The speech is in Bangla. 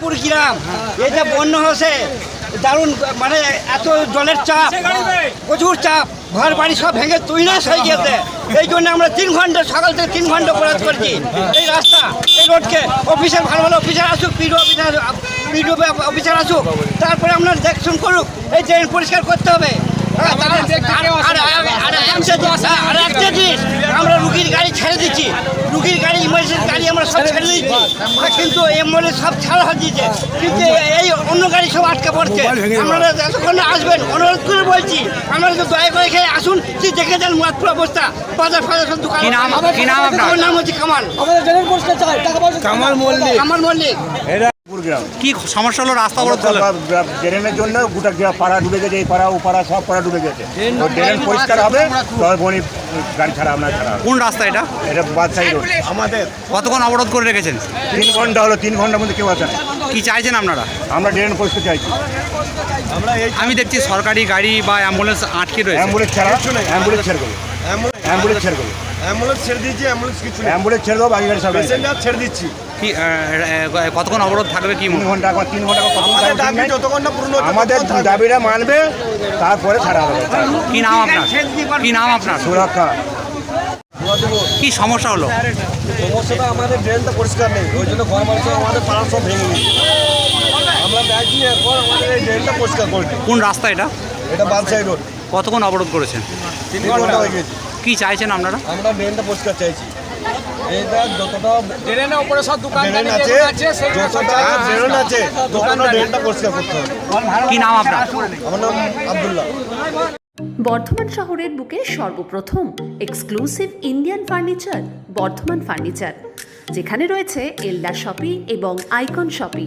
পুর গ্রাম। যে বন্যা হয়েছে দারুণ মানে এত জলের চাপ প্রচুর চাপ ঘর বাড়ি সব ভেঙে তৈরাস হয়ে গেছে এই জন্য আমরা তিন ঘণ্টা সকাল থেকে তিন ঘণ্টা অপরাধ করছি। এই রাস্তা এই রোডকে অফিসার ভালো ভালো অফিসার আসুক পিডিও অফিসার পিডিও অফিসার আসুক তারপরে আমরা দেখশন করুক এই ড্রেন পরিষ্কার করতে হবে। হ্যাঁ, আর- আর- আর- আর একটা জিনিস, হ্যাঁ, আর একটা জিনিস, আমরা রুগীর গাড়ি ছেড়ে দিচ্ছি রুগীর গাড়ি ইমার্জেন্সি গাড়ি আমরা সব ছেড়ে দিচ্ছি আর কিন্তু এমএলএ সব ছাড়া দিয়েছে কিন্তু এই অন্য গাড়ি সব আটকে পড়ছে। আপনারা যতক্ষণ আসবেন অনুরোধ করে বলছি আপনারা তো দয়া করে এখানে আসুন। যে দেখে যান মাত্র অবস্থা। বাজার ফাজার সব দোকান। কি নাম- কি নাম আমার নাম হচ্ছে কামাল। কামাল মল্লিক। কামাল মল্লিক। গ্রাম। কি সমস্যা হলো? রাস্তা অবরোধ করলেন ড্রেনের জন্য গোটা গ্রাম পাড়া ডুবে গেছে এই পাড়া ও পাড়া সব পাড়া ডুবে গেছে। তো ড্রেন পরিষ্কার হবে তবে বনি গাড়ি ছাড়া আপনার ছাড়া কোন রাস্তা এটা? এটা বাদশাহী রোড। আমাদের। কতক্ষণ অবরোধ করে রেখেছেন? তিন ঘণ্টা হলো তিন ঘণ্টার মধ্যে কেউ আসে না কি চাইছেন আপনারা? আমরা ড্রেন পরিষ্কার চাইছি। আমি দেখছি সরকারি গাড়ি বা অ্যাম্বুলেন্স আটকে রয়েছে। অ্যাম্বুলেন্স ছাড়া অ্যাম্বুলেন্স ছেড়ে দেবো। অ্যাম্বুলেন্স ছেড়ে দেবো। অ্যাম্বুলেন্স ছেড়ে দিয়েছি অ্যাম্বুলেন্স কিছু অ্যাম্বুলেন্স ছেড়ে দেবো বাকি গাড়ি সব ছেড়ে দিচ্ছি। কি কতক্ষণ অবরোধ থাকবে কি তিন ঘণ্টা এখন তিন ঘণ্টা আমাদের দাবি যতক্ষণ না পূর্ণ হচ্ছে আমাদের ততক্ষণ থাকবে। দাবিটা মানবে তারপরে ছাড়া হবে। কি নাম আপনার? কি নাম আপনার? সুরক্ষা। কি সমস্যা হলো? সমস্যাটা আমাদের ড্রেনটা পরিষ্কার নেই ওই জন্য ঘর মানুষ আমাদের পাড়া সব ভেঙে গেছে। আমরা দেখছি এরপর আমাদের এই ড্রেনটা পরিষ্কার করে কোন রাস্তা এটা? এটা বাদশাহী রোড। কতক্ষণ অবরোধ করেছেন? তিন ঘণ্টা হয়ে গেছে। কি চাইছেন আপনারা? আমরা ড্রেনটা পরিষ্কার চাইছি। এইটা যতটা ড্রেনের উপরে সব দোকান আছে যতটা ড্রেন আছে। দোকানটা ড্রেনটা পরিষ্কার করতে হবে। কি নাম আপনার? আমার নাম আব্দুল্লাহ। বর্ধমান শহরের বুকে সর্বপ্রথম exclusive Indian furniture Bardhaman furniture যেখানে রয়েছে এল্লা শপি এবং আইকন শপি